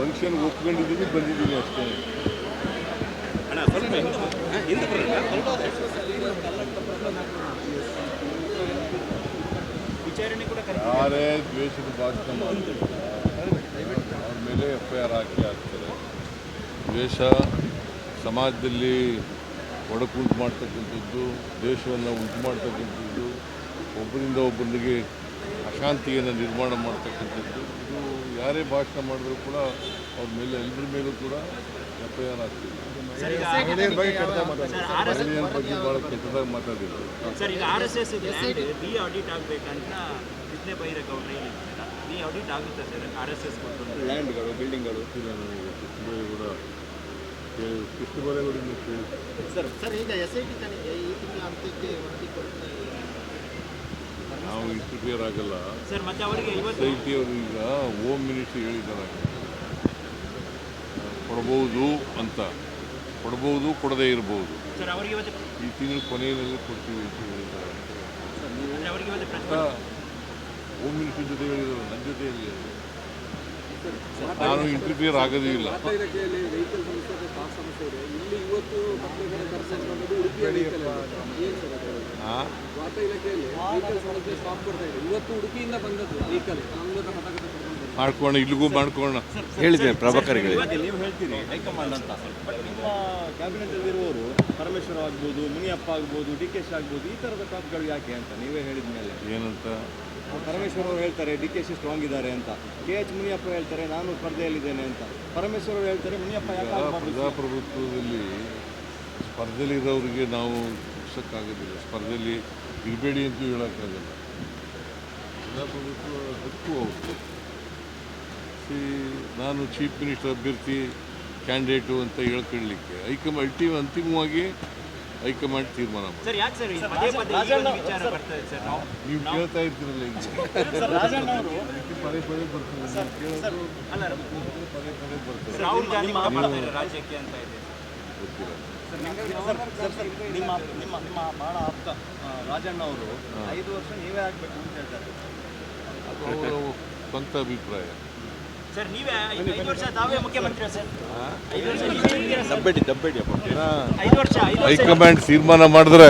Function ಒಪ್ಕೊಂಡಿದ್ದೀವಿ ಬಂದಿದ್ದೀವಿ ಅಷ್ಟೇ. ಯಾರೇ ದ್ವೇಷದ ಭಾಷಣ ಮಾಡ್ತಾರೆ ಅವ್ರ ಮೇಲೆ ಎಫ್ ಐ ಆರ್ ಹಾಕಿ ಹಾಕ್ತಾರೆ. ದ್ವೇಷ, ಸಮಾಜದಲ್ಲಿ ಒಡಕುಂಟು ಮಾಡ್ತಕ್ಕಂಥದ್ದು ದ್ವೇಷವನ್ನು ಉಂಟು ಮಾಡ್ತಕ್ಕಂಥದ್ದು ಒಬ್ಬರಿಂದ ಒಬ್ಬರಿಗೆ ಅಶಾಂತಿಯನ್ನು ನಿರ್ಮಾಣ ಮಾಡ್ತಕ್ಕಂಥದ್ದು, ಇದು ಯಾರೇ ಭಾಷಣ ಮಾಡಿದ್ರು ಕೂಡ ಅವ್ರ ಮೇಲೆ ಎಲ್ಲರ ಮೇಲೂ ಕೂಡ ಎಫ್ ಐ ಆರ್ ಹಾಕ್ತೀವಿ ಮಹಿಳೆಯರ ಬಗ್ಗೆ ಭಾಳ ಕೆಟ್ಟದಾಗಿ ಮಾತಾಡಿದ್ರು ಸರ್ ಈಗ R S S re audit ಆಗಬೇಕಂತ ರಿ ಆಡಿಟ್ ಆಗುತ್ತೆ ಸರ್ ಆರ್ ಎಸ್ ಎಸ್ ಲ್ಯಾಂಡ್ಗಳು ಬಿಲ್ಡಿಂಗ್ಗಳು ಗೊತ್ತಿಲ್ಲ ನನಗೆ ಕೃಷ್ಣಬೈರೇಗೌಡ ಕೇಳಿ ಕೃಷ್ಣಬೈರೇಗೌಡರಿಂದ ಕೇಳಿ ಸರ್ ಸರ್ ಈಗ ಎಸ್ ಐ ಟಿ ತನಿಖೆ ಈ ತಿಂಗಳ ಅಂತ್ಯಕ್ಕೆ ವರದಿ ಕೊಡ್ತಾ ನಾವು ಇಂಟರ್ಫಿಯರ್ ಆಗಲ್ಲ. ಸರ್ ಮತ್ತೆ ಅವರಿಗೆ ಇವತ್ತು ಎಸ್ ಐ ಟಿ ಅವರು ಈಗ ಹೋಮ್ ಮಿನಿಸ್ಟ್ರಿ ಹೇಳಿದ್ದಾರೆ. ಕೊಡ್ಬೋದು ಅಂತ. ಕೊಡ್ಬೋದು ಕೊಡದೇ ಇರ್ಬೋದು. ಸರ್ ಅವರಿಗೆ ಇವತ್ತು ಈ ತಿಂಗಳ ಕೊನೆಯಲ್ಲಿ ಕೊಡ್ತೀವಿ ಅಂತ ಹೇಳಿದ್ದಾರೆ. ಹೋಮ್ ಮಿನಿಸ್ಟ್ರಿ ಜೊತೆ ಹೇಳಿದ್ರು ನನ್ನ ಜೊತೆಯಲ್ಲಿ ನಾನು ಇಂಟರ್ಫಿಯರ್ ಆಗೋದೇ ಇಲ್ಲ ಇವತ್ತು ಉಡುಪಿಯಿಂದ ಬಂದದ್ದು ಮಾಡ್ಕೋಣ ಇಲ್ಲಿಗೂ ಮಾಡ್ಕೋಣ ಹೇಳಿದ್ದೇನೆ ಪ್ರಭಾಕರ್ಗೆ. ಇವಾಗ ನೀವು ಹೇಳ್ತೀರಿ ಹೈಕಮಾಂಡ್ ಅಂತ. ಬಟ್ ನಿಮ್ಮ ಕ್ಯಾಬಿನೆಟ್ ಇರುವವರು ಪರಮೇಶ್ವರ ಆಗ್ಬೋದು ಮುನಿಯಪ್ಪ ಆಗ್ಬೋದು ಡಿ ಕೆ ಶಿ ಆಗ್ಬೋದು ಈ ಥರದ ಟಾಪ್ಗಳು ಯಾಕೆ ಅಂತ ನೀವೇ ಹೇಳಿದ ಮೇಲೆ. ಏನಂತ? ಪರಮೇಶ್ವರ ಅವರು ಹೇಳ್ತಾರೆ ಡಿ ಕೆ ಶಿ ಸ್ಟ್ರಾಂಗ್ ಇದ್ದಾರೆ ಅಂತ. ಕೆ ಎಚ್ ಮುನಿಯಪ್ಪ ಹೇಳ್ತಾರೆ ನಾನು ಸ್ಪರ್ಧೆಯಲ್ಲಿದ್ದೇನೆ ಅಂತ. ಪರಮೇಶ್ವರ ಅವರು ಹೇಳ್ತಾರೆ ಮುನಿಯಪ್ಪ ಯಾಕೆ ಆಗ್ಬಾರ್ದು? ಪ್ರಜಾಪ್ರಭುತ್ವದಲ್ಲಿ ಸ್ಪರ್ಧೆಯಲ್ಲಿರೋರಿಗೆ ನಾವು ಮುಗಿಸೋಕ್ಕಾಗೋದಿಲ್ಲ ಸ್ಪರ್ಧೆಯಲ್ಲಿ ಇರಬೇಡಿ ಅಂತೂ ಹೇಳೋಕ್ಕಾಗಲ್ಲ. ಪ್ರಜಾಪ್ರಭುತ್ವ ಹಕ್ಕು ಅವ್ರದ್ದು ಸಿ ನಾನು ಚೀಫ್ ಮಿನಿಸ್ಟರ್ ಅಭ್ಯರ್ಥಿ ಕ್ಯಾಂಡಿಡೇಟು ಅಂತ ಹೇಳ್ಕೊಳ್ಳಿಕ್ಕೆ. ಹೈಕಮ್ ಅಲ್ಟಿ ಅಂತಿಮವಾಗಿ ಹೈಕಮಾಂಡ್ ತೀರ್ಮಾನ ನೀವು ಕೇಳ್ತಾ ಇರ್ತೀರಲ್ಲ ಈಗ. ಪದೇ ಪದೇ ಬರ್ತದೆ ರಾಜ್ಯಕ್ಕೆ ಅಂತ ಇದೆ. ಗೊತ್ತಿಲ್ಲ. ಸರ್, ಸರ್, ನಿಮ್ಮ ನಿಮ್ಮ ನಿಮ್ಮ ಭಾಳ ಆಪ್ತ ರಾಜಣ್ಣ ಅವರು ಐದು ವರ್ಷ ನೀವೇ ಆಗ್ಬೇಕು ಅಂತ ಹೇಳ್ತಾರೆ. ಅದು ಅವರ ಸ್ವಂತ ಅಭಿಪ್ರಾಯ. ಸರ್ ನೀವೇ ಐದು ವರ್ಷ ತಾವೇ ಮುಖ್ಯಮಂತ್ರಿ ಸರ್? ಐದು ವರ್ಷ ನೀವೇ ಇರ್ತೀರಾ ಸರ್? ದಬ್ಬೆಡಿ ದಬ್ಬೆಡಿ ಅಪ್ಪ ಐದು ವರ್ಷ ಐದು ವರ್ಷ. ಹೈಕಮಾಂಡ್ ತೀರ್ಮಾನ ಮಾಡಿದ್ರೆ.